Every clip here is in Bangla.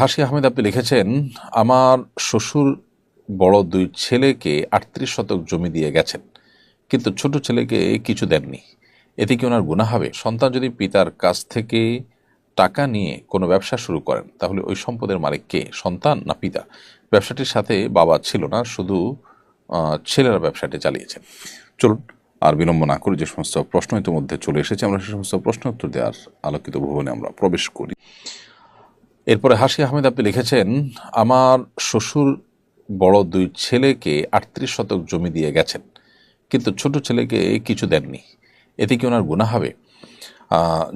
হাসি আহমেদ, আপনি লিখেছেন, আমার শ্বশুর বড় দুই ছেলেকে আটত্রিশ শতক জমি দিয়ে গেছেন, কিন্তু ছোট ছেলেকে কিছু দেননি। এতে কি ওনার গুণা হবে? সন্তান যদি পিতার কাছ থেকে টাকা নিয়ে কোনো ব্যবসা শুরু করেন, তাহলে ওই সম্পদের মালিক কে? সন্তান না পিতা? ব্যবসাটির সাথে বাবা ছিল না, শুধু ছেলেরা ব্যবসাটি চালিয়েছেন। চলুন, আর বিলম্ব না করে যে সমস্ত প্রশ্ন ইতিমধ্যে চলে এসেছে, আমরা সে সমস্ত প্রশ্ন উত্তর দেওয়ার আলোকিত ভুবনে আমরা প্রবেশ করি। এরপরে হাসি আহমেদ, আপনি লিখেছেন, আমার শ্বশুর বড় দুই ছেলেকে আটত্রিশ শতক জমি দিয়ে গেছেন, কিন্তু ছোট ছেলেকে কিছু দেননি। এতে কি ওনার গুণা হবে?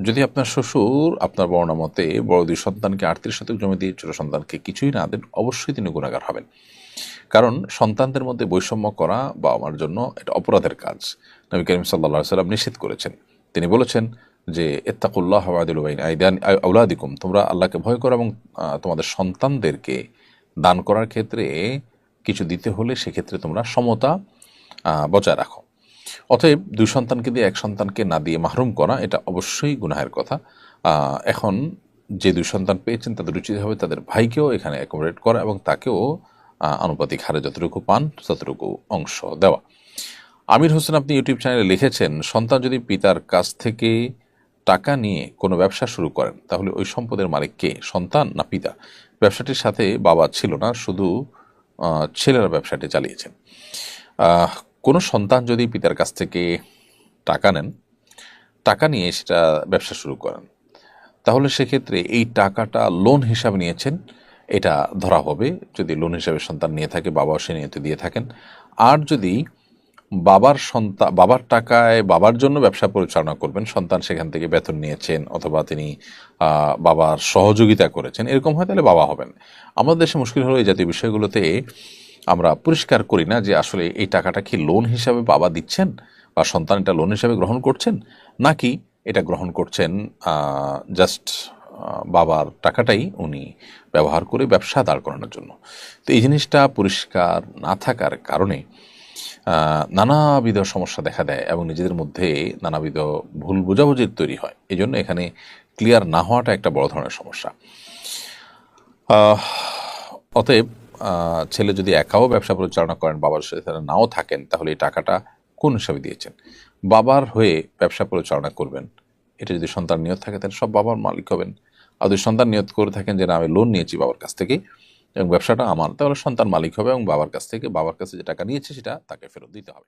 যদি আপনার শ্বশুর আপনার বর্ণনা মতে বড় দুই সন্তানকে আটত্রিশ শতক জমি দিয়ে, ছোট সন্তানকে কিছুই না দেন, অবশ্যই তিনি গুণাগার হবেন। কারণ সন্তানদের মধ্যে বৈষম্য করা বা আমার জন্য এটা অপরাধের কাজ। নবী করিম সাল্লা সাল্লাম নিষেধ করেছেন। তিনি বলেছেন যে এত্তাকুল্লাহ আদিলুবাইন আইদান আউলাদিকুম তোমরা আল্লাহকে ভয় করো এবং তোমাদের সন্তানদেরকে দান করার ক্ষেত্রে কিছু দিতে হলে সেক্ষেত্রে তোমরা সমতা বজায় রাখো। অতএব দুই সন্তানকে দিয়ে এক সন্তানকে না দিয়ে মাহরুম করা, এটা অবশ্যই গুনাহের কথা। এখন যে দুই সন্তান পেয়েছেন, তাদের উচিত হবে তাদের ভাইকেও এখানে অ্যাকোমোডেট করা এবং তাকেও আনুপাতিক হারে যতটুকু পান, ততটুকু অংশ দেওয়া। আমির হোসেন আপনি ইউটিউব চ্যানেলে লিখেছেন, সন্তান যদি পিতার কাছ থেকে টাকা নিয়ে কোনো ব্যবসা শুরু করেন, তাহলে ওই সম্পদের মালিক কে? সন্তান না পিতা? ব্যবসাটির সাথে বাবা ছিল না, শুধু ছেলেরা ব্যবসাটি চালিয়েছেন। কোনো সন্তান যদি পিতার কাছ থেকে টাকা নেন, টাকা নিয়ে সেটা ব্যবসা শুরু করেন, তাহলে সেক্ষেত্রে এই টাকাটা লোন হিসাবে নিয়েছেন, এটা ধরা হবে। যদি লোন হিসাবে সন্তান নিয়ে থাকে, বাবাও সে নিয়তে দিয়ে থাকেন। আর যদি বাবার সন্তান বাবার টাকায় বাবার জন্য ব্যবসা পরিচালনা করবেন, সন্তান সেখান থেকে বেতন নিয়েছেন অথবা তিনি বাবার সহযোগিতা করেছেন, এরকম হয় তাহলে বাবা হবেন। আমাদের দেশে মুশকিল হলো এই জাতীয় বিষয়গুলোতে আমরা পরিষ্কার করি না যে আসলে এই টাকাটা কি লোন হিসাবে বাবা দিচ্ছেন বা সন্তান এটা লোন হিসাবে গ্রহণ করছেন, নাকি এটা গ্রহণ করছেন জাস্ট বাবার টাকাটাই উনি ব্যবহার করে ব্যবসা দাঁড় করানোর জন্য। তো এই জিনিসটা পরিষ্কার না থাকার কারণে নানাবিধ সমস্যা দেখা দেয় এবং নিজেদের মধ্যে নানাবিধ ভুল বোঝাবুঝির তৈরি হয়। এই জন্য এখানে ক্লিয়ার না হওয়াটা একটা বড় ধরনের সমস্যা। অতএব ছেলে যদি একাও ব্যবসা পরিচালনা করেন বাবার সাথে নাও থাকেন, তাহলে এই টাকাটা কোন হিসাবে দিয়েছেন? বাবার হয়ে ব্যবসা পরিচালনা করবেন, এটা যদি সন্তান নিয়ত থাকে, তাহলে সব বাবার মালিক হবেন। আর যদি সন্তান নিয়ত করে থাকেন যে, না, আমি লোন নিয়েছি বাবার কাছ থেকে এবং ব্যবসাটা আমার, তাহলে সন্তান মালিক হবে এবং বাবার কাছ থেকে, বাবার কাছে যে টাকা নিয়েছে সেটা তাকে ফেরত দিতে হবে।